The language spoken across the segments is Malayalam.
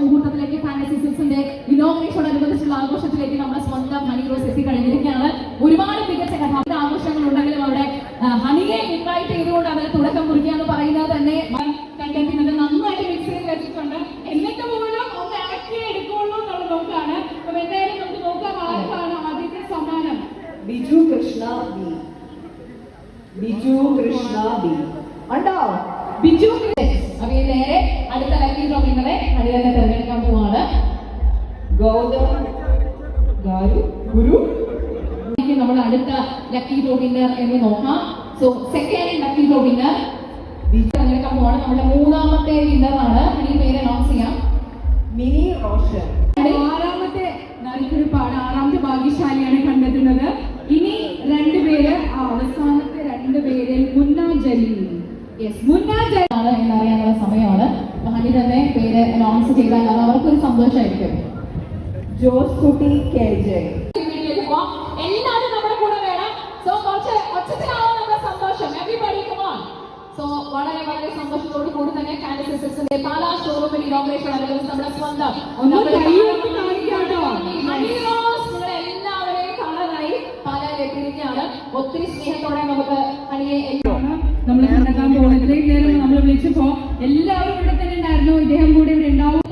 മുഹൂർത്തത്തിലേക്ക് ഫാന്റസി സിക്സിന്റെ ഇനോഗ്രേഷനോടനുബന്ധിച്ചുള്ള ആഘോഷത്തിലേക്ക് നമ്മുടെ സ്വന്തം ഹണി റോസ് എത്തിക്കഴിഞ്ഞിരിക്കുകയാണ്. ഒരുപാട് മികച്ച കഥാപാത്ര ആഘോഷങ്ങൾ ഉണ്ടെങ്കിലും അവിടെ ഹണിയെ ഇൻവൈറ്റ് ചെയ്തുകൊണ്ട് അതിന് തുടക്കം കുറിക്കുക എന്ന് പറയുന്നത് തന്നെ നന്നായിട്ട് മിക്സ് ചെയ്ത് വെച്ചിട്ടുണ്ട്. എന്നിട്ട് പോലും ഒന്ന് ആക്കി എടുക്കുള്ളൂ എന്നുള്ള നോക്കാണ്. അപ്പൊ എന്തായാലും നമുക്ക് നോക്കാം ആർക്കാണ് ആദ്യത്തെ സമ്മാനം. ബിജു കൃഷ്ണ ബി. ബിജു കൃഷ്ണ ബി. ഉണ്ടോ ബിജു ഗൗതം ഗാരു നമ്മൾ അടുത്ത ലക്കി ഡ്രോ വിന്നർ എന്ന് നോക്കാം. So second lucky draw winner തിരഞ്ഞെടുക്കാൻ പോവാണ്. നമ്മുടെ മൂന്നാമത്തെ വിന്നർ ആണ്. ഈ പേര് അനൗൺസ് ചെയ്യാം. മിനി റോഷൻ. ആറാമത്തെ നറുക്കുറിപ്പാണ് ആറാമത്തെ ഭാഗ്യശാലിയാണ് കണ്ടെത്തുന്നത്. ഇനി രണ്ടുപേര് പേര് അവസാനത്തെ രണ്ടുപേരിൽ മുന്ന ജലീൽ യെസ് മുന്ന ജലീൽ എന്നറിയാനുള്ള സമയമാണ്. അപ്പൊ ഹണി തന്നെ പേര് അനൗൺസ് ചെയ്താൽ അത് അവർക്കൊരു സന്തോഷമായിരിക്കും. ജോസ് കുട്ടി കെ. ജെ. എല്ലാവരും നമ്മുടെ കൂടെ വേണം. സോ കുറച്ച് ഒച്ചത്തിലാണോ നമ്മുടെ സന്തോഷം? എവരിബഡി കമോൺ സോ വളരെ വളരെ സന്തോഷത്തോട് കൂടി തന്നെ കാൻഡി സിസ്റ്റേഴ്സിന്റെ പാലാ ഷോറൂമിൽ ഇനോഗ്രേഷൻ അല്ലെങ്കിൽ നമ്മുടെ സ്വന്തം. എല്ലാവരെയും കാണാനായി ഒത്തിരി സ്നേഹത്തോടെ നമുക്ക് അണിയെ നമ്മൾ കണ്ടെത്താൻ പോകുന്നത് ഇത്രയും നേരം നമ്മൾ വിളിച്ചപ്പോ എല്ലാവരും ഇവിടെ തന്നെ ഉണ്ടായിരുന്നു. ഇദ്ദേഹം കൂടെ ഇവിടെ ഉണ്ടാവും.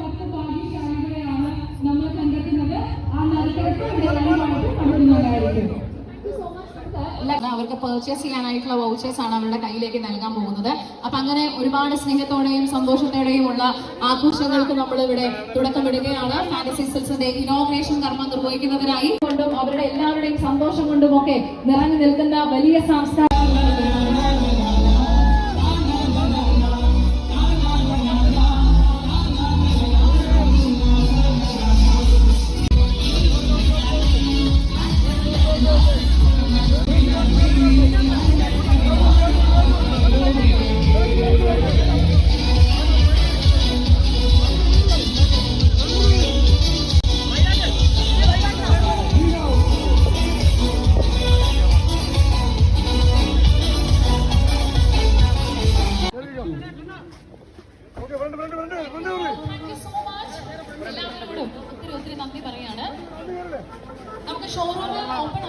എല്ലാ- അവർക്ക് പെർച്ചേസ് ചെയ്യാനായിട്ടുള്ള വൗച്ചേഴ്സ് ആണ് അവരുടെ കയ്യിലേക്ക് നൽകാൻ പോകുന്നത്. അപ്പൊ അങ്ങനെ ഒരുപാട് സ്നേഹത്തോടെയും സന്തോഷത്തോടെയും ഉള്ള ആഘോഷങ്ങൾക്ക് നമ്മൾ ഇവിടെ തുടക്കമിടുകയാണ് ഫാന്റസി സിൽസിന്റെ ഇനോഗ്രേഷൻ കർമ്മം നിർവഹിക്കുന്നതിനായി കൊണ്ടും അവരുടെ എല്ലാവരുടെയും സന്തോഷം കൊണ്ടും ഒക്കെ നിറഞ്ഞു നിൽക്കുന്ന വലിയ സാംസ്കാരിക ഒത്തിരി നന്ദി പറയാണ്. നമുക്ക് ഷോറൂമിൽ ഓപ്പൺ